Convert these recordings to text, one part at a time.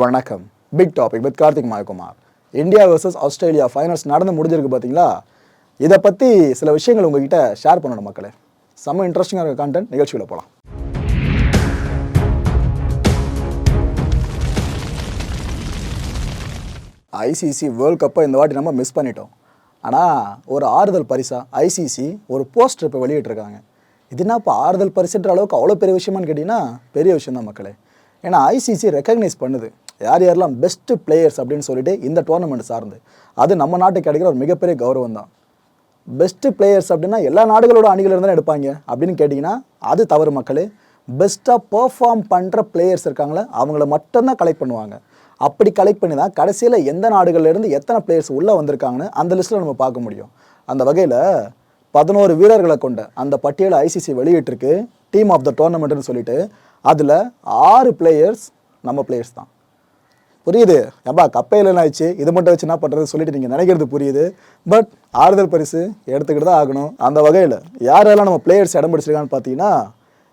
வணக்கம். Big topic with Karthik Mayakumar. India versus Australia finals நடந்து முடிஞ்சிருக்கு பார்த்தீங்களா இதை பற்றி சில விஷயங்கள் உங்ககிட்ட ஷேர் பண்ணணும் மக்களே. செம்ம இன்ட்ரெஸ்டிங்காக இருக்க கான்டென்ட் நிகழ்ச்சியில் போகலாம் ஐசிசி வேர்ல்ட் கப்பை இந்த வாட்டி நம்ம மிஸ் பண்ணிட்டோம். ஆனால் ஒரு ஆறுதல் பரிசா? ஐசிசி ஒரு போஸ்டர் இப்போ வெளியிட்டிருக்காங்க. இது என்ன இப்போ ஆறுதல் பரிசுன்ற அளவுக்கு அவ்வளோ பெரிய விஷயமான்னு கேட்டிங்கன்னா பெரிய விஷயம் தான் மக்களே. ஏன்னா ஐசிசி ரெக்கக்னைஸ் பண்ணுது. யார் யாரெல்லாம் பெஸ்ட் பிளேயர்ஸ் அப்படின்னு சொல்லிட்டு இந்த டோர்னமெண்ட் சார்ந்து அது நம்ம நாட்டுக்கு கிடைக்கிற ஒரு மிகப்பெரிய கௌரவம் தான். பெஸ்ட்டு பிளேயர்ஸ் அப்படின்னா எல்லா நாடுகளோட அணிகள் இருந்தாலும் எடுப்பாங்க அப்படின்னு கேட்டிங்கன்னா அது தவறு மக்களே. பெஸ்ட்டாக பெர்ஃபார்ம் பண்ணுற பிளேயர்ஸ் இருக்காங்களே அவங்கள மட்டும்தான் கலெக்ட் பண்ணுவாங்க. அப்படி கலெக்ட் பண்ணி தான் கடைசியில் எந்த நாடுகள்லேருந்து எத்தனை பிளேயர்ஸ் உள்ளே வந்திருக்காங்கன்னு அந்த லிஸ்ட்டில் நம்ம பார்க்க முடியும். அந்த வகையில் பதினோரு வீரர்களை கொண்ட அந்த பட்டியலை ஐசிசி வெளியிட்டிருக்கு டீம் ஆஃப் த டோர்னமெண்ட்னு சொல்லிட்டு. அதில் ஆறு பிளேயர்ஸ் நம்ம பிளேயர்ஸ் தான். புரியுது. ஏப்பா கப்பையில் என்ன ஆச்சு இது மட்டும் வச்சு என்ன பண்ணுறது சொல்லிட்டு நீங்கள் நினைக்கிறது புரியுது. பட் ஆறுதல் பரிசு எடுத்துக்கிட்டு தான் ஆகணும். அந்த வகையில் யாரெல்லாம் நம்ம பிளேயர்ஸ் இடம் பிடிச்சிருக்கான்னு பார்த்தீங்கன்னா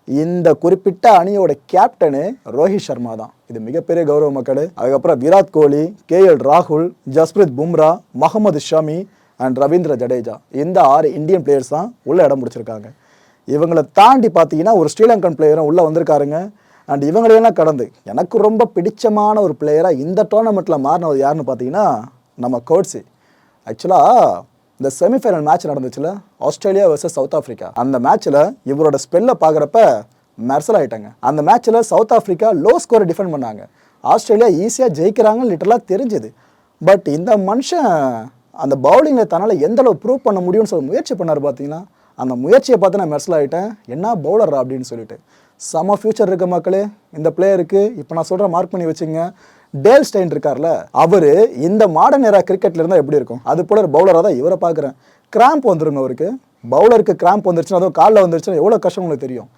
இந்த குறிப்பிட்ட அணியோட கேப்டனு ரோஹித் சர்மா தான். இது மிகப்பெரிய கௌரவ மக்கள். அதுக்கப்புறம் விராட் கோலி கேஎல் ராகுல் ஜஸ்பிரித் பும்ரா முகமது ஷமி அண்ட் ரவீந்திர ஜடேஜா. இந்த ஆறு இந்தியன் பிளேயர்ஸ் தான் உள்ளே இடம் பிடிச்சிருக்காங்க. இவங்களை தாண்டி பார்த்தீங்கன்னா ஒரு ஸ்ரீலங்கன் பிளேயரும் உள்ளே வந்திருக்காருங்க. அண்ட் இவங்களையெல்லாம் கடந்து எனக்கு ரொம்ப பிடிச்சமான ஒரு பிளேயராக இந்த டோர்னமெண்ட்டில் மாறினவர் யாருன்னு பார்த்தீங்கன்னா நம்ம கோட்ஸி ஆக்சுவலாக இந்த செமிஃபைனல் மேட்ச் நடந்துச்சுல ஆஸ்திரேலியா வர்சஸ் சவுத் ஆஃப்ரிக்கா அந்த மேட்ச்சில் இவரோட ஸ்பெல்லை பார்க்குறப்ப மெர்சல் ஆகிட்டாங்க அந்த மேட்ச்சில் சவுத் ஆஃப்ரிக்கா லோ ஸ்கோரை டிஃபெண்ட் பண்ணாங்க. ஆஸ்திரேலியா ஈஸியாக ஜெயிக்கிறாங்கன்னு லிட்டரலாக தெரிஞ்சுது. பட் இந்த மனுஷன் அந்த பவுலிங்கில் தன்னால் எந்த அளவு ப்ரூவ் பண்ண முடியும்னு சொல்லி முயற்சி பண்ணார் பார்த்தீங்கன்னா அந்த முயற்சியை பார்த்து நான் மெர்சல் ஆகிட்டேன் என்ன பவுலரா அப்படின்னு சொல்லிட்டு. செம ஃபியூச்சர் இருக்க மக்களே. இந்த பிளேயருக்கு இப்போ நான் சொல்கிற மார்க் பண்ணி வச்சுங்க. டேல் ஸ்டெயின் இருக்கார்ல அவர் இந்த மாடர்ன் ஏரா கிரிக்கெட்ல இருந்தால் எப்படி இருக்கும்? அது போல ஒரு பவுலராக தான் இவரை பார்க்குறேன். கிராம்ப் வந்துருங்க அவருக்கு. பவுலருக்கு கிராம்ப் வந்துருச்சுன்னா அதுவும் காலில் வந்துருச்சுன்னா எவ்வளோ கஷ்டம் உங்களுக்கு தெரியும்?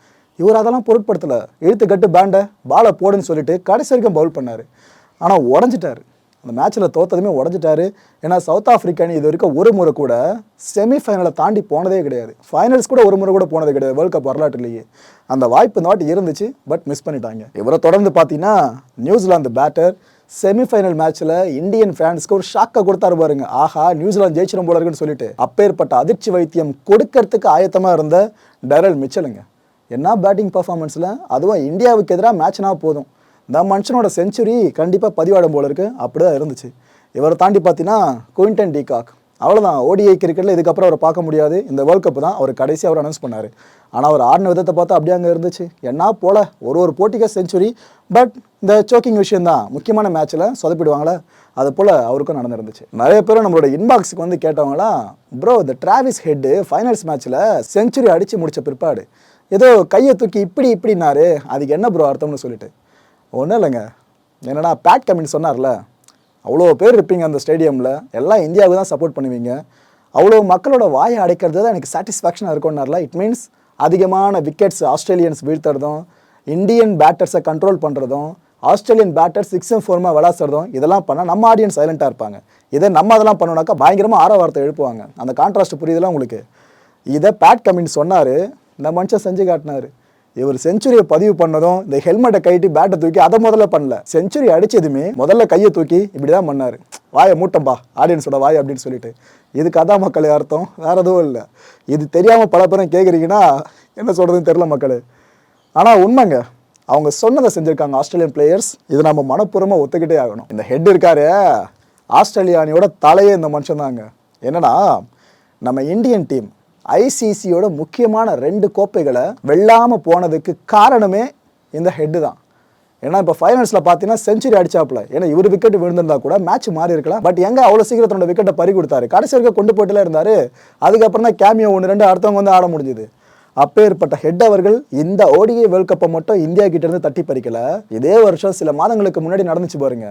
இவர் அதெல்லாம் பொருட்படுத்தலை. இழுத்து கட்டு பேண்டை பாலை போடுன்னு சொல்லிட்டு கடைசி வரைக்கும் பவுல் பண்ணார். ஆனால் உடஞ்சிட்டாரு. அந்த மேட்ச்சில் தோத்ததுமே உடஞ்சிட்டாரு. ஏன்னா சவுத் ஆஃப்ரிக்கா இது வரைக்கும் ஒரு முறை கூட செமிஃபைனலை தாண்டி போனதே கிடையாது. ஃபைனல்ஸ் கூட ஒரு முறை கூட போனது கிடையாது வேர்ல்ட் கப் வரலாற்றுலேயே. அந்த வாய்ப்பு இந்த வாட்டி இருந்துச்சு பட் மிஸ் பண்ணிட்டாங்க. இவரை தொடர்ந்து பார்த்தீங்கன்னா நியூசிலாந்து பேட்டர் செமிஃபைனல் மேட்ச்சில் இந்தியன் ஃபேன்ஸ்க்கு ஒரு ஷாக்கை கொடுத்தாரு பாருங்க. ஆஹா நியூசிலாந்து ஜெயிச்சிடும் போல இருக்குன்னு சொல்லிட்டு. அப்பேற்பட்ட அதிர்ச்சி வைத்தியம் கொடுக்கறதுக்கு ஆயத்தமாக இருந்த டெரல் மிச்சலுங்க. என்ன பேட்டிங் பர்ஃபார்மன்ஸில் அதுவும் இந்தியாவுக்கு எதிராக மேட்ச்னா போதும். இந்த மனுஷனோட செஞ்சுரி கண்டிப்பாக பதிவாடும் போல இருக்கு. அப்படிதான் இருந்துச்சு. இவரை தாண்டி பார்த்தீங்கன்னா குயின்டன் டிகாக் அவ்வளோதான் ஓடிஐ கிரிக்கெட்டில் இதுக்கப்புறம் அவரை பார்க்க முடியாது. இந்த வேர்ல்ட் கப் தான் அவர் கடைசி அவர் அனௌன்ஸ் பண்ணார். ஆனால் அவர் ஆடின விதத்தை பார்த்தா அப்படியே அங்கே இருந்துச்சு. என்ன போல? ஒரு ஒரு போட்டிக்கு செஞ்சுரி பட் இந்த சோக்கிங் விஷயந்தான் முக்கியமான மேட்ச்சில் சொதப்பிடுவாங்களே. அது போல் அவருக்கும் நடந்துருந்துச்சு. நிறைய பேர் நம்மளோட இன்பாக்ஸுக்கு வந்து கேட்டவங்களாம் ப்ரோ இந்த டிராவிஸ் ஹெட்டு ஃபைனல்ஸ் மேட்ச்சில் செஞ்சுரி அடித்து முடித்த பிற்பாடு. ஏதோ கையை தூக்கி இப்படி இப்படின்னாரு. அதுக்கு என்ன ப்ரோ அர்த்தம்னு சொல்லிட்டு. ஒன்றும் இல்லைங்க. என்னென்னா பேட் கமின் சொன்னார்ல? அவ்வளோ பேர் இருப்பீங்க அந்த ஸ்டேடியமில் எல்லாம் இந்தியாவுக்கு தான் சப்போர்ட் பண்ணுவீங்க. அவ்வளோ மக்களோட வாயை அடைக்கிறது தான் எனக்கு சாட்டிஸ்ஃபேக்ஷனாக இருக்கும்னார்ல? இட் மீன்ஸ் அதிகமான விக்கெட்ஸ் ஆஸ்திரேலியன்ஸ் வீழ்த்துறதும் இந்தியன் பேட்டர்ஸை கண்ட்ரோல் பண்ணுறதும் ஆஸ்திரேலியன் பேட்டர் சிக்ஸும் ஃபோர்மாக விளாசுறதும் இதெல்லாம் பண்ணால் நம்ம ஆடியன்ஸ் சைலண்ட்டாக இருப்பாங்க. இதை நம்ம அதெல்லாம் பண்ணோம்னாக்கா பயங்கரமாக ஆரவாரத்தை எழுப்புவாங்க. அந்த கான்ட்ராஸ்ட் புரியுதுலாம் உங்களுக்கு? இதை பேட் கமின் சொன்னார் இந்த மனுஷன் செஞ்சு காட்டினார். இவர் செஞ்சுரியை பதிவு பண்ணதும் இந்த ஹெல்மெட்டை கைட்டி பேட்டை தூக்கி அதை முதல்ல பண்ணல. செஞ்சுரி அடிச்சதுமே முதல்ல கையை தூக்கி இப்படி தான் பண்ணார். வாயை மூட்டம்பா ஆடியன்ஸோட வாய் அப்படின்னு சொல்லிட்டு. இது கதா மக்களே அர்த்தம். வேற எதுவும் இல்லை. இது தெரியாமல் பல பேரும் கேட்குறீங்கன்னா என்ன சொல்கிறதுன்னு தெரில மக்களே. ஆனால் உண்மைங்க. அவங்க சொன்னதை செஞ்சுருக்காங்க ஆஸ்திரேலியன் பிளேயர்ஸ் இது நம்ம மனப்பூர்வமாக ஒத்துக்கிட்டே ஆகணும். இந்த ஹெட் இருக்காரு ஆஸ்திரேலியா அணியோட தலையே இந்த மனுஷன் தாங்க என்னன்னா நம்ம இந்தியன் டீம் ஐசிசியோட முக்கியமான ரெண்டு கோப்பைகளை வெல்லாமல் போனதுக்கு காரணமே இந்த ஹெட்டு தான். ஏன்னா இப்போ ஃபைனல்ஸில் பார்த்தீங்கன்னா செஞ்சுரி அடிச்சாப்ல ஏன்னா இவர் விக்கெட் விழுந்திருந்தா கூட மேட்ச் மாறி இருக்கலாம். பட் எங்கே அவ்வளோ சீக்கிரம் தன்னோட விக்கெட்டை பறி கொடுத்தாரு? கடைசி வரைக்கும் கொண்டு போயிட்டுல இருந்தார். அதுக்கப்புறம் தான் கேமியோ ஒன்று ரெண்டு அடுத்தவங்க வந்து ஆட முடிஞ்சுது. அப்பேற்பட்ட ஹெட் அவர்கள் இந்த ஓடிஐ வேர்ல்ட் கப்பை மட்டும் இந்தியா கிட்டேருந்து தட்டி பறிக்கல. இதே வருஷம் சில மாதங்களுக்கு முன்னாடி நடந்துச்சு பாருங்க.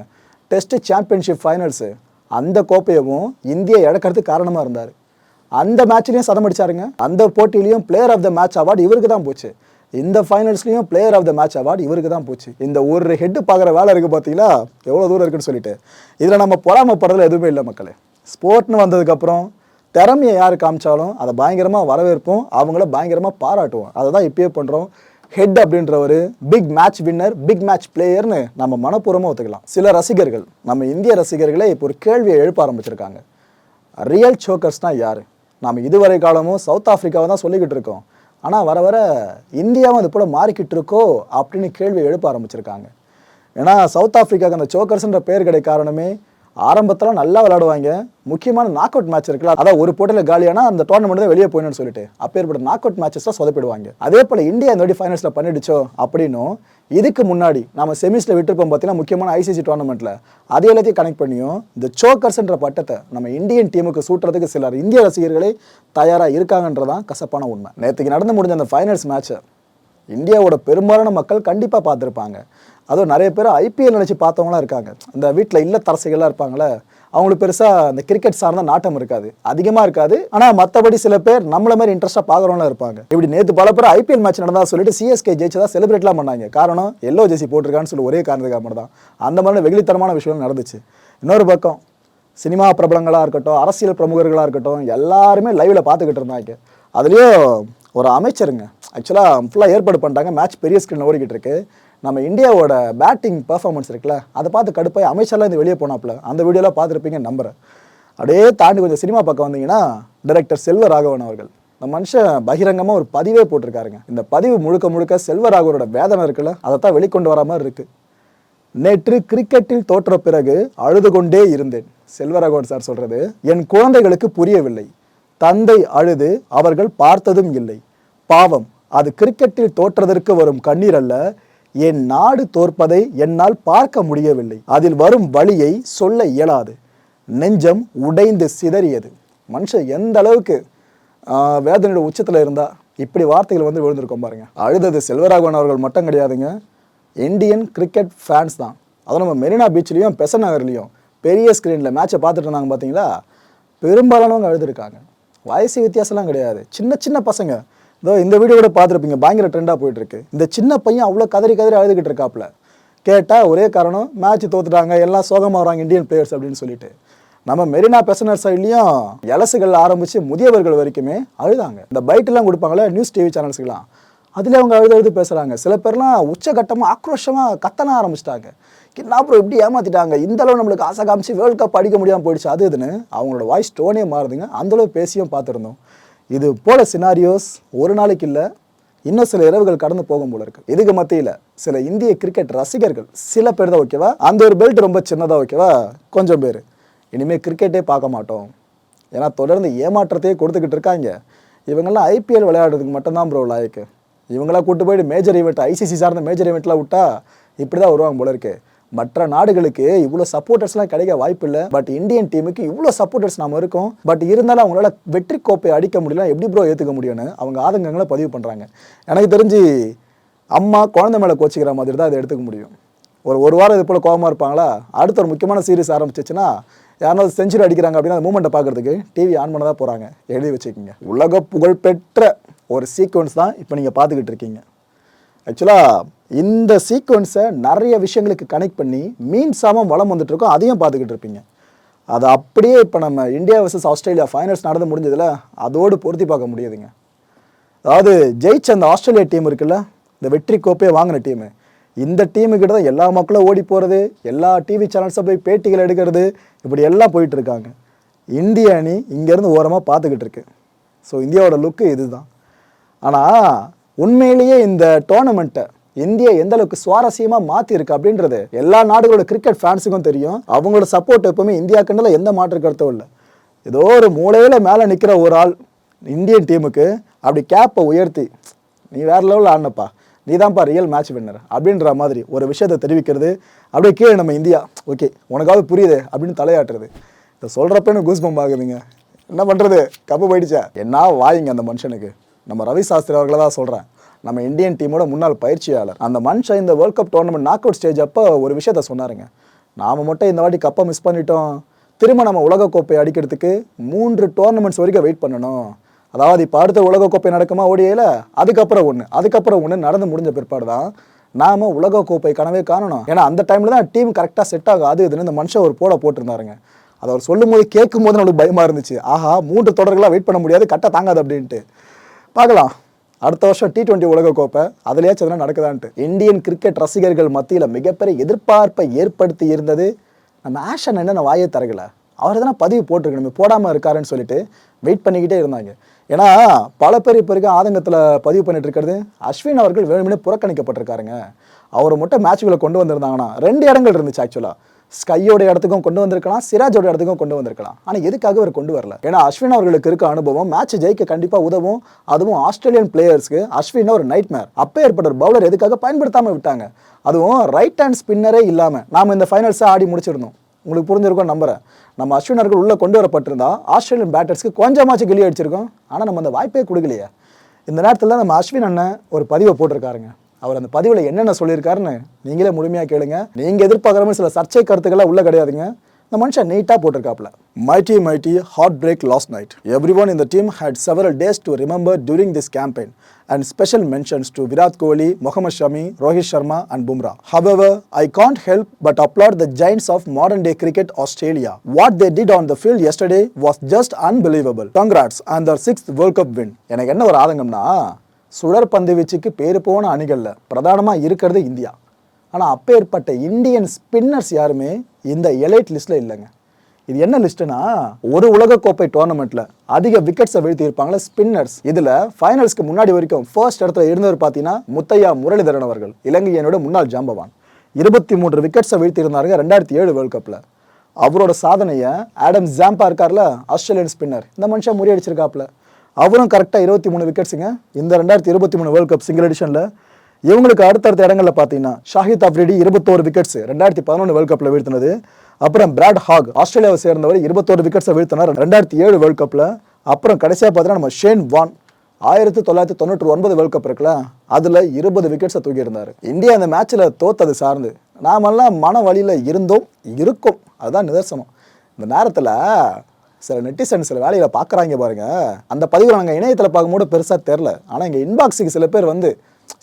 டெஸ்ட் சாம்பியன்ஷிப் ஃபைனல்ஸு அந்த கோப்பையவும் இந்தியா இழக்கிறதுக்கு காரணமாக இருந்தார். அந்த மேட்ச்லேயும் சதம் அடிச்சாருங்க. அந்த போட்டியிலையும் player of the match award இவருக்கு தான் போச்சு. இந்த ஃபைனல்ஸ்லையும் player of the match award இவருக்கு தான் போச்சு. இந்த ஒரு ஹெட்டு பார்க்குற வேலை இருக்குது பார்த்தீங்களா எவ்வளோ தூரம் இருக்குன்னு சொல்லிட்டு. இதில் நம்ம பொறாமப்படுறதுல எதுவுமே இல்லை மக்களே. ஸ்போர்ட்னு வந்ததுக்கப்புறம் திறமையை யார் காமிச்சாலும் அதை பயங்கரமாக வரவேற்போம் அவங்கள பயங்கரமாக பாராட்டுவோம். அதை தான் இப்பயே பண்ணுறோம் ஹெட் அப்படின்றவர் big match winner big match பிளேயர்னு நம்ம மனப்பூர்வமாக ஒத்துக்கலாம். சில ரசிகர்கள் நம்ம இந்திய ரசிகர்களே இப்போ ஒரு கேள்வியை எழுப்ப ஆரம்பிச்சிருக்காங்க. ரியல் சோக்கர்ஸ்னால் யார்? நாம் இதுவரை காலமும் சவுத் ஆஃப்ரிக்காவை தான் சொல்லிக்கிட்டு இருக்கோம். ஆனால் வர வர இந்தியாவும் அது போல் மாறிக்கிட்டு இருக்கோ அப்படின்னு கேள்வி எழுப்ப ஆரம்பிச்சிருக்காங்க. ஏன்னா சவுத் ஆஃப்ரிக்காவுக்கு அந்த சோக்கர்ஸ்ன்ற பேர் கிடை காரணமே ஆரம்பத்தில் நல்லா விளையாடுவாங்க. முக்கியமான நாக் அவுட் மேட்ச் இருக்குல்ல அதாவது ஒரு போட்டியில் காலியானா அந்த டோர்னமெண்ட் தான் வெளியே போயிடணும்னு சொல்லிட்டு அப்பேற்பட்ட நாக் அவுட் மேட்சஸ் தான் சொதப்பிடுவாங்க. அதே போல் இந்தியா இந்த வாட்டி ஃபைனல்ஸில் பண்ணிடுச்சோ அப்படின்னும் இதுக்கு முன்னாடி நம்ம செமிஸில் விட்டுருப்போம் பார்த்தீங்கன்னா முக்கியமான ஐசிசி டோர்னமெண்ட்டில் அதே எல்லாத்தையும் கனெக்ட் பண்ணியும் இந்த சோக்கர்ஸ்ன்ற பட்டத்தை நம்ம இந்தியன் டீமுக்கு சூட்டுறதுக்கு சிலர் இந்திய ரசிகர்களே தயாராக இருக்காங்கன்றதான் கசப்பான உண்மை. நேற்றுக்கு நடந்து முடிஞ்ச அந்த ஃபைனல்ஸ் மேட்ச்சை இந்தியாவோட பெரும்பாலான மக்கள் கண்டிப்பாக பார்த்துருப்பாங்க. அதுவும் நிறைய பேர் ஐபிஎல் நினச்சி பார்த்தவங்களாம் இருக்காங்க. இந்த வீட்டில் இல்லத்தரசிகளாக இருப்பாங்களே அவங்களுக்கு பெருசாக இந்த கிரிக்கெட் சார்ந்த நாட்டம் இருக்காது. அதிகமாக இருக்காது. ஆனால் மற்றபடி சில பேர் நம்மள மாதிரி இன்ட்ரெஸ்ட்டாக பார்க்குறவங்களும் இருப்பாங்க. இப்படி நேற்று பல பேர் ஐபிஎல் மேட்ச் நடந்தா சொல்லிட்டு சிஎஸ்கே ஜெயிச்சதா செலிப்ரேட்லாம் பண்ணாங்க. காரணம் எல்லோ ஜெர்சி போட்டிருக்கான்னு சொல்லி ஒரே காரணத்துக்காக மட்டும் தான் அந்த மாதிரி வெகுளித்தனமான விஷயம் நடந்துச்சு. இன்னொரு பக்கம் சினிமா பிரபலங்களாக இருக்கட்டும் அரசியல் பிரமுகர்களாக இருக்கட்டும் எல்லாருமே லைவில் பார்த்துக்கிட்டு இருந்தாங்க. அதுலேயும் ஒரு அமைச்சருங்க. ஆக்சுவலாக ஃபுல்லாக ஏற்பாடு பண்ணிட்டாங்க. மேட்ச் பெரிய ஸ்க்ரீனில் ஓடிக்கிட்டு இருக்கு. நம்ம இந்தியாவோட பேட்டிங் பெர்ஃபார்மன்ஸ் இருக்குல்ல அதை பார்த்து கடுப்பாய் அமைச்சர்லாம் இது வெளியே போனாப்புல. அந்த வீடியோலாம் பார்த்துருப்பீங்க நம்புறேன். அப்படியே தாண்டி கொஞ்சம் சினிமா பக்கம் வந்தீங்கன்னா டைரக்டர் செல்வ ராகவன் அவர்கள். இந்த மனுஷன் பகிரங்கமாக ஒரு பதிவே போட்டிருக்காருங்க. இந்த பதிவு முழுக்க முழுக்க செல்வராகவரோட வேதனை இருக்குல்ல அதை தான் வெளிக்கொண்டு வர மாதிரி இருக்குது நேற்று கிரிக்கெட்டில் தோற்ற பிறகு அழுது கொண்டே இருந்தேன். செல்வராகவன் சார் சொல்றது என் குழந்தைகளுக்கு புரியவில்லை. தந்தை அழுது அவர்கள் பார்த்ததும் இல்லை. பாவம் அது கிரிக்கெட்டில் தோற்றதற்கு வரும் கண்ணீர் அல்ல. என் நாடு தோற்பதை என்னால் பார்க்க முடியவில்லை. அதில் வரும் வழியை சொல்ல இயலாது. நெஞ்சம் உடைந்து சிதறியது. மனுஷன் எந்த அளவுக்கு வேதனையோட உச்சத்தில் இருந்தா இப்படி வார்த்தைகள் வந்து விழுந்திருக்கோம் பாருங்க. அழுதது செல்வராகவன் அவர்கள் மட்டும் கிடையாதுங்க. இந்தியன் கிரிக்கெட் ஃபேன்ஸ் தான். அதுவும் நம்ம மெரினா பீச்லேயும் பெசன் நகர்லேயும் பெரிய ஸ்க்ரீனில் மேட்சை பார்த்துட்டு இருந்தாங்க பார்த்தீங்களா பெரும்பாலானவங்க அழுதுருக்காங்க. வயசு வித்தியாசம்லாம் கிடையாது. சின்ன சின்ன பசங்க. இதோ இந்த வீடியோ கூட பார்த்துருப்பீங்க. பயங்கர ட்ரெண்டாக போயிட்டுருக்கு. இந்த சின்ன பையன் அவ்வளோ கதறி கதறி அழுதுகிட்டு இருக்காப்புல. கேட்டால் ஒரே காரணம் மேட்ச் தோத்துட்டாங்க எல்லாம் சோகமாக வராங்க இந்தியன் பிளேயர்ஸ் அப்படின்னு சொல்லிட்டு. நம்ம மெரினா பெசனர் சைட்லேயும் எலசுகள் ஆரம்பித்து முதியவர்கள் வரைக்குமே அழுதாங்க. இந்த பைட்டெல்லாம் கொடுப்பாங்களே நியூஸ் டிவி சேனல்ஸ்க்கெலாம் அதில் அவங்க அழுது அழுது பேசுகிறாங்க சில பேர்லாம் உச்சகட்டமாக ஆக்ரோஷமாக கத்தன ஆரம்பிச்சிட்டாங்க. என்ன அப்புறம் இப்படி ஏமாத்திட்டாங்க? இந்த அளவு நம்மளுக்கு ஆசை காமிச்சு வேர்ல்ட் கப் அடிக்க முடியாமல் போயிடுச்சு. அது இதுன்னு அவங்களோட வாய்ஸ் டோனே மாறுதுங்க. அந்தளவு பேசியும் பார்த்துருந்தோம். இது போல சினாரியோஸ் ஒரு நாளைக்கு இல்லை இன்னும் சில இரவுகள் கடந்து போகும் போல இருக்கு. இதுக்கு மத்தியில் சில இந்திய கிரிக்கெட் ரசிகர்கள் சில பேர் தான் ஓகேவா அந்த ஒரு பெல்ட் ரொம்ப சின்னதாக ஓகேவா கொஞ்சம் பேர். இனிமேல் கிரிக்கெட்டே பார்க்க மாட்டோம். ஏன்னா தொடர்ந்து ஏமாற்றத்தையே கொடுத்துக்கிட்டு இருக்காங்க. இவங்கெல்லாம் ஐபிஎல் விளையாடுறதுக்கு மட்டும்தான் ப்ரோ லாயக்கு. இவங்களாம் கூட்டு போயிட்டு மேஜர் ஈவெண்ட் ஐசிசி சார்ந்த மேஜர் ஈவெண்ட்லாம் விட்டா இப்படி தான் வருவாங்க போல இருக்குது மற்ற நாடுகளுக்கு இவ்வளோ சப்போர்ட்டர்ஸ்லாம் கிடைக்க வாய்ப்பு இல்லை. பட் இந்தியன் டீமுக்கு இவ்வளோ சப்போர்ட்டர்ஸ் நம்ம இருக்கோம். பட் இருந்தாலும் அவங்களால வெற்றி கோப்பை அடிக்க முடியல எப்படி ப்ரோ ஏற்றுக்க முடியும்னு அவங்க ஆதங்கங்களை பதிவு பண்ணுறாங்க எனக்கு தெரிஞ்சு அம்மா குழந்தை மேலே கோச்சிக்கிற மாதிரி தான் அதை எடுத்துக்க முடியும். ஒரு ஒரு வாரம் இது போல் கோபமாக இருப்பாங்களா? அடுத்த ஒரு முக்கியமான சீரிஸ் ஆரம்பிச்சிச்சுன்னா யாராவது செஞ்சுரி அடிக்கிறாங்க அப்படின்னா அந்த மூமெண்ட்டை பார்க்குறதுக்கு டிவி ஆன் பண்ண தான் போகிறாங்க எழுதி வச்சுக்கோங்க. உலக புகழ்பெற்ற ஒரு சீக்வன்ஸ் தான் இப்போ நீங்கள் பார்த்துக்கிட்டு இருக்கீங்க. ஆக்சுவலாக இந்த சீக்வன்ஸை நிறைய விஷயங்களுக்கு கனெக்ட் பண்ணி மீன் சாமம் வளம் வந்துட்டு இருக்கோம் அதையும் பார்த்துக்கிட்டு இருப்பீங்க. அது அப்படியே இப்போ நம்ம இந்தியா வர்சஸ் ஆஸ்திரேலியா ஃபைனல்ஸ் நடந்து முடிஞ்சதுல அதோடு பொருத்தி பார்க்க முடியுதுங்க. அதாவது ஜெயிச்ச அந்த ஆஸ்திரேலியா டீம் இருக்குல்ல இந்த வெற்றி கோப்பையை வாங்கின டீமு இந்த டீமுக்கிட்ட தான் எல்லா மக்களும் ஓடி போகிறது எல்லா டிவி சேனல்ஸை போய் பேட்டிகள் எடுக்கிறது இப்படி எல்லாம் போயிட்டுருக்காங்க இந்திய அணி இங்கேருந்து ஓரமாக பார்த்துக்கிட்டு இருக்கு. ஸோ இந்தியாவோட லுக்கு இதுதான். ஆனால் உண்மையிலேயே இந்த டோர்னமெண்ட்டை இந்தியா எந்த அளவுக்கு சுவாரஸ்யமாக இருக்கு அப்படின்றது எல்லா நாடுகளோட கிரிக்கெட் ஃபேன்ஸுக்கும் தெரியும். அவங்களோட சப்போர்ட் எப்பவுமே இந்தியாக்குன்றல எந்த மாற்று கருத்தும் இல்லை. ஏதோ ஒரு மூலையில் மேலே நிற்கிற ஒரு ஆள் இந்தியன் டீமுக்கு அப்படி கேப்பை உயர்த்தி நீ வேற லெவலில் ஆடினப்பா. நீ தான்ப்பா ரியல் மேட்ச் வின்னர் அப்படின்ற மாதிரி ஒரு விஷயத்தை தெரிவிக்கிறது. அப்படியே கீழே நம்ம இந்தியா ஓகே உனக்காவது புரியுது அப்படின்னு தலையாட்டுறது. இதை சொல்கிறப்ப எனக்கு கூஸ் பம்ப் ஆகுதுங்க. என்ன பண்ணுறது கப்பு போயிடுச்சா. என்ன வாயுங்க அந்த மனுஷனுக்கு? நம்ம ரவி சாஸ்திரி அவர்களை தான் சொல்கிறேன் நம்ம இந்தியன் டீமோட முன்னாள் பயிற்சியாளர். அந்த மனுஷன் இந்த World Cup tournament knockout stage அப்போ ஒரு விஷயத்த சொன்னாருங்க. நாம் மட்டும் இந்த வாட்டி கப்பை மிஸ் பண்ணிட்டோம். திரும்ப நம்ம உலகக்கோப்பை அடிக்கிறதுக்கு மூன்று டோர்னமெண்ட்ஸ் வரைக்கும் வெயிட் பண்ணணும். அதாவது இப்போ அடுத்த உலகக்கோப்பை நடக்குமா ஓடியில்? அதுக்கப்புறம் ஒன்று அதுக்கப்புறம் ஒன்று நடந்து முடிஞ்ச பிற்பாடு தான் நாம் உலகக்கோப்பை கனவே காணணும். ஏன்னா அந்த டைமில் தான் டீம் கரெக்டாக செட் ஆகும் அது இதுன்னு இந்த மனுஷன் ஒரு போட போட்டிருந்தாருங்க. அதை அவர் சொல்லும் போது கேட்கும் போது நம்மளுக்கு பயமாக இருந்துச்சு. ஆஹா மூன்று தொடர்களாக வெயிட் பண்ண முடியாது கட்ட தாங்காது அப்படின்ட்டு. பார்க்கலாம். அடுத்த வருஷம் டி டுவெண்ட்டி உலகக்கோப்பை அதுலேயாச்சும் எதனா நடக்குதான்ட்டு. இந்தியன் கிரிக்கெட் ரசிகர்கள் மத்தியில் மிகப்பெரிய எதிர்பார்ப்பை ஏற்படுத்தி இருந்தது. நம்ம ஆஷன் என்ன நான் வாயே தரகல அவர் எதனா பதிவு போட்டிருக்கணும் போடாமல் இருக்காருன்னு சொல்லிட்டு வெயிட் பண்ணிக்கிட்டே இருந்தாங்க. ஏன்னா பல பேர் இப்போ இருக்க ஆதங்கத்தில் பதிவு பண்ணிட்டு இருக்கிறது அஸ்வின் அவர்கள் வேணுமே புறக்கணிக்கப்பட்டிருக்காருங்க. அவரை மட்டும் மேட்சுகளை கொண்டு வந்திருந்தாங்கன்னா ரெண்டு இடங்கள் இருந்துச்சு ஆக்சுவலாக ஸ்கையோட இடத்துக்கும் கொண்டு வந்திருக்கலாம் சிராஜோட இடத்துக்கும் கொண்டு வந்திருக்கலாம். ஆனால் எதுக்காக அவர் கொண்டு வரல? ஏன்னா அஸ்வின் அவர்களுக்கு இருக்க அனுபவம் மேட்ச் ஜெயிக்க கண்டிப்பாக உதவும். அதுவும் ஆஸ்திரேலியன் பிளேயர்ஸ்க்கு அஸ்வின் ஒரு நைட் மேர் அப்போ ஏற்பட்ட ஒரு பவுலர் எதுக்காக பயன்படுத்தாமல் விட்டாங்க? அதுவும் ரைட் ஹேண்ட் ஸ்பின்னரே இல்லாமல் நாம் இந்த ஃபைனல்ஸை ஆடி முடிச்சிருந்தோம் உங்களுக்கு புரிஞ்சிருக்கும் நம்புறேன். நம்ம அஸ்வின் அவர்கள் உள்ளே கொண்டு வரப்பட்டிருந்தா ஆஸ்திரேலியன் பேட்டர்ஸ்க்கு கொஞ்சமாச்சும் கிளி அடிச்சிருக்கோம். ஆனால் நம்ம அந்த வாய்ப்பே கொடுக்கலையே. இந்த நேரத்தில் நம்ம அஸ்வின் அண்ணன் ஒரு பதிவை போட்டிருக்காருங்க. அவர் அந்த பதிவில் என்னென்ன சொல்லியிருக்காருன்னு நீங்களே முழுமையாக கேளுங்க. நீங்கள் எதிர்பார்க்குற மாதிரி சில சர்ச்சை கருத்துக்கள்லாம் உள்ள கிடையாதுங்க. இந்த மனுஷன் நீட்டாக போட்டிருக்காப்புல. Mighty mighty heartbreak last night everyone இந்த team had several days to remember during this campaign and special mentions to Virat Kohli Mohammed Shami Rohit Sharma and Bumrah however I can't help but applaud the giants of modern day cricket Australia what they did on the field yesterday was just unbelievable congrats and their sixth World Cup win எனக்கு என்ன ஒரு ஆதங்கம்னா சுழற்பந்து வீச்சுக்கு பேர் போன அணிகளில். பிரதானமாக இருக்கிறது India. ஆனால் அப்பேற்பட்ட இந்தியன் ஸ்பின்னர்ஸ் யாருமே இந்த எலைட் லிஸ்ட்டில் இல்லைங்க. இது என்ன லிஸ்ட்டுனா ஒரு உலகக்கோப்பை டோர்னமெண்ட்டில் அதிக விக்கெட்ஸை வீழ்த்தியிருப்பாங்களே ஸ்பின்னர்ஸ் இதில் ஃபைனல்ஸ்க்கு முன்னாடி வரைக்கும் ஃபர்ஸ்ட் இடத்துல இருந்தவர் பார்த்தீங்கன்னா முத்தையா முரளிதரன் அவர்கள் இலங்கையனோட முன்னாள் ஜாம்பவான். இருபத்தி மூன்று விக்கெட்ஸை வீழ்த்தியிருந்தாருங்க ரெண்டாயிரத்தி ஏழு வேர்ல்ட் கப்பில் அவரோட சாதனையை ஆடம் ஜாம்பா இருக்கார்ல ஆஸ்திரேலியன் ஸ்பின்னர் இந்த மனுஷன் முறியடிச்சிருக்காப்ல அவரும் கரெக்டாக இருபத்தி மூணு விக்கெட்ஸுங்க இந்த ரெண்டாயிரத்தி இருபத்தி மூணு வேர்ல்ட் கப் சிங்கிள் எடிஷனில் இவங்களுக்கு அடுத்தடுத்த இடங்களில் பார்த்தீங்கன்னா ஷாஹித் அப்ரிடி இருபத்தோரு விக்கெட்ஸ் ரெண்டாயிரத்தி பதினொன்று வேர்ல்ட் கப்பில் வீழ்த்தினது. அப்புறம் பிராட் ஹாக் ஆஸ்திரேலியாவை சேர்ந்தவர் இருபத்தோரு விக்கெட்ஸை வீழ்த்தினார் ரெண்டாயிரத்தி ஏழு வேர்ல்ட் கப்பில் அப்புறம் கடைசியாக பார்த்தீங்கன்னா நம்ம ஷேன் வான் ஆயிரத்தி தொள்ளாயிரத்தி தொண்ணூற்றி ஒன்பது வேர்ல்ட் கப் இருக்குல்ல அதில் இருபது விக்கெட்ஸை தூக்கியிருந்தார். இந்தியா அந்த மேட்ச்சில் தோத்தது சார்ந்து நாமெல்லாம் மன வழியில் இருந்தோம் இருக்கும். அதுதான் நிதர்சனம். இந்த நேரத்தில் சில நெட்டிசன் சில வேலையில் பார்க்குறாங்க பாருங்க. அந்த பதிவில் நாங்கள் இணையத்தில் பார்க்கும்போது பெருசாக தெரில ஆனால் இங்கே இன்பாக்ஸுக்கு சில பேர் வந்து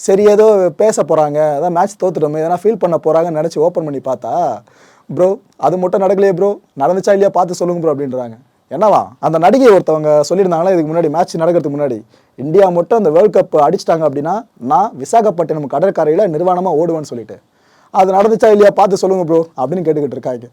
சரி ஏதோ பேச போகிறாங்க அதான் மேட்ச் தோத்துட்டோமே. எதனா ஃபீல் பண்ண போகிறாங்கன்னு நினச்சி ஓப்பன் பண்ணி பார்த்தா ப்ரோ அது மட்டும் நடக்கலையே ப்ரோ நடந்துச்சா இல்லையா பார்த்து சொல்லுங்க ப்ரோ அப்படின்றாங்க. என்னவா? அந்த நடிகை ஒருத்தவங்க சொல்லியிருந்தாங்களா இதுக்கு முன்னாடி மேட்ச் நடக்கிறதுக்கு முன்னாடி? இந்தியா மட்டும் அந்த வேர்ல்ட் கப் அடிச்சிட்டாங்க அப்படின்னா நான் விசாகப்பட்டினம் கடற்கரையில் நிர்வாணமாக ஓடுவேன்னு சொல்லிட்டு. அது நடந்துச்சா இல்லையா பார்த்து சொல்லுங்க ப்ரோ அப்படின்னு கேட்டுக்கிட்டு இருக்காங்க.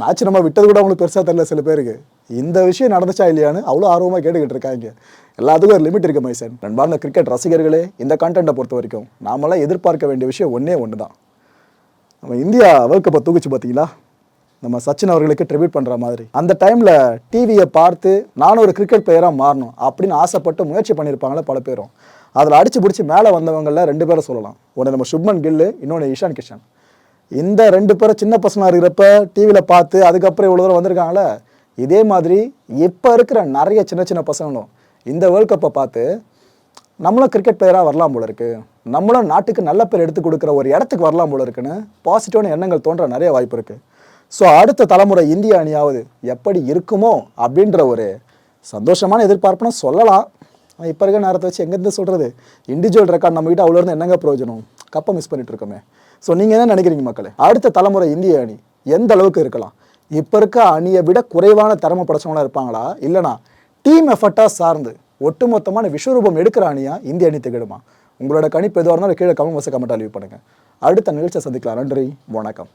மேட்ச் நம்ம விட்டது கூட அவங்களுக்கு பெருசாக தெரியல சில பேருக்கு. இந்த விஷயம் நடந்துச்சா இல்லையான்னு அவ்வளோ ஆர்வமாக கேட்டுக்கிட்டு இருக்காங்க. எல்லாத்துக்கும் ஒரு லிமிட் இருக்கு மைசன் நண்பார்ந்த கிரிக்கெட் ரசிகர்களே இந்த கண்டென்ட்டை பொறுத்த வரைக்கும் நாமெல்லாம் எதிர்பார்க்க வேண்டிய விஷயம் ஒன்றே ஒன்று தான் நம்ம இந்தியா வேர்ல்ட் கப்பை தூக்குச்சு பார்த்தீங்களா நம்ம சச்சின் அவர்களுக்கு ட்ரிபியூட் பண்ணுற மாதிரி. அந்த டைமில் டிவியை பார்த்து நானும் ஒரு கிரிக்கெட் பிளேயராக மாறணும் அப்படின்னு ஆசைப்பட்டு முயற்சி பண்ணியிருப்பாங்களே பல பேரும். அதில் அடித்து பிடிச்சி மேலே வந்தவங்களில் ரெண்டு பேரை சொல்லலாம். ஒன்று நம்ம சுப்மன் கில்லு இன்னொன்று இஷான் கிஷன். இந்த ரெண்டு பேரும் சின்ன பசங்களாக இருக்கிறப்ப டிவியில் பார்த்து அதுக்கப்புறம் இவ்வளோ தூரம் வந்திருக்காங்களே இதே மாதிரி இப்போ இருக்கிற நிறைய சின்ன சின்ன பசங்களும் இந்த வேர்ல்ட் கப்பை பார்த்து நம்மளும் கிரிக்கெட் பிளேயராக வரலாம் போல இருக்கு. நம்மளும் நாட்டுக்கு நல்ல பேர் எடுத்து கொடுக்குற ஒரு இடத்துக்கு வரலாம் போல இருக்குன்னு பாசிட்டிவான எண்ணங்கள் தோன்ற நிறைய வாய்ப்பு இருக்குது ஸோ அடுத்த தலைமுறை இந்திய அணியாவது எப்படி இருக்குமோ அப்படின்ற ஒரு சந்தோஷமான எதிர்பார்ப்புன்னு சொல்லலாம். இப்போ இருக்கிற நேரத்தை வச்சு எங்கேருந்து சொல்கிறது இண்டிவிஜுவல் ரெக்கார்ட் நம்மகிட்ட அவ்வளோ இருந்து என்னங்க பிரயோஜனம்? கப்பை மிஸ் பண்ணிட்டு இருக்கோமே. ஸோ நீங்கள் என்ன நினைக்கிறீங்க மக்களே? அடுத்த தலைமுறை இந்திய அணி எந்த அளவுக்கு இருக்கலாம்? இப்போ இருக்க அணியை விட குறைவான திறமை படைச்சவங்களா இருப்பாங்களா? இல்லைனா டீம் எஃபர்ட்டாக சார்ந்து ஒட்டுமொத்தமான விஸ்வரூபம் எடுக்கிற அணியாக இந்திய அணி திகழுமா? உங்களோட கணிப்பு எதுவாக இருந்தாலும் கீழே கமெண்ட் வச கமெண்ட் லீவ் பண்ணுங்கள் அடுத்த நிகழ்ச்சியை சந்திக்கலாம். நன்றி. வணக்கம்.